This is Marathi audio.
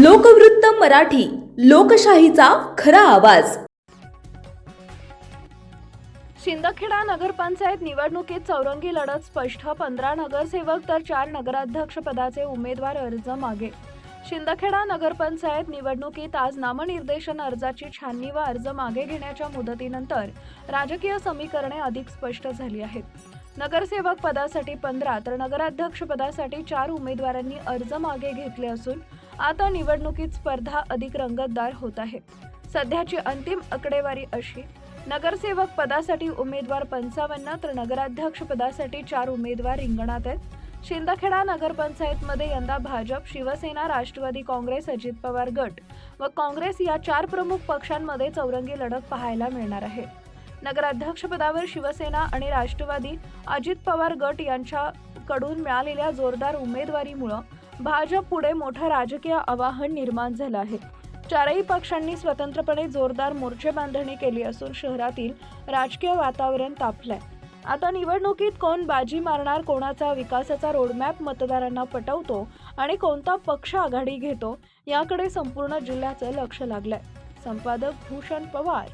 लोकवृत्त मराठी लोकशाहीचा खरा आवाज. शिंदखेडा नगरपंचायत निवडणुकीत चौरंगी लढत स्पष्ट पंधरा नगरसेवक तर चार नगराध्यक्ष पदाचे उमेदवार अर्ज मागे. शिंदखेडा नगरपंचायत निवडणुकीत आज नामनिर्देशन अर्जाची छाननी व अर्ज मागे घेण्याच्या मुदतीनंतर राजकीय समीकरणे अधिक स्पष्ट झाली आहेत. नगरसेवक पदासाठी पंधरा तर नगराध्यक्ष पदासाठी चार उमेदवारांनी अर्ज मागे घेतले असून आता निवडणुकीत स्पर्धा अधिक रंगतदार होत आहे. सध्याची अंतिम आकडेवारी अशी नगरसेवक पदासाठी उमेदवार पंचावन्न तर नगराध्यक्ष पदासाठी चार उमेदवार रिंगणात आहेत. शिंदखेडा नगरपंचायतमध्ये यंदा भाजप शिवसेना राष्ट्रवादी काँग्रेस अजित पवार गट व काँग्रेस या चार प्रमुख पक्षांमध्ये चौरंगी लढत पाहायला मिळणार आहे. नगराध्यक्षपदावर शिवसेना आणि राष्ट्रवादी अजित पवार गट यांच्याकडून मिळालेल्या जोरदार उमेदवारीमुळं भाजप पुढे मोठं राजकीय आवाहन निर्माण झालं आहे. चारही पक्षांनी स्वतंत्रपणे जोरदार मोर्चे बांधणी केली असून शहरातील राजकीय वातावरण तापलंय. आता निवडणुकीत कोण बाजी मारणार कोणाचा विकासाचा रोडमॅप मतदारांना पटवतो आणि कोणता पक्ष आघाडी घेतो याकडे संपूर्ण जिल्ह्याचं लक्ष लागलंय. संपादक भूषण पवार.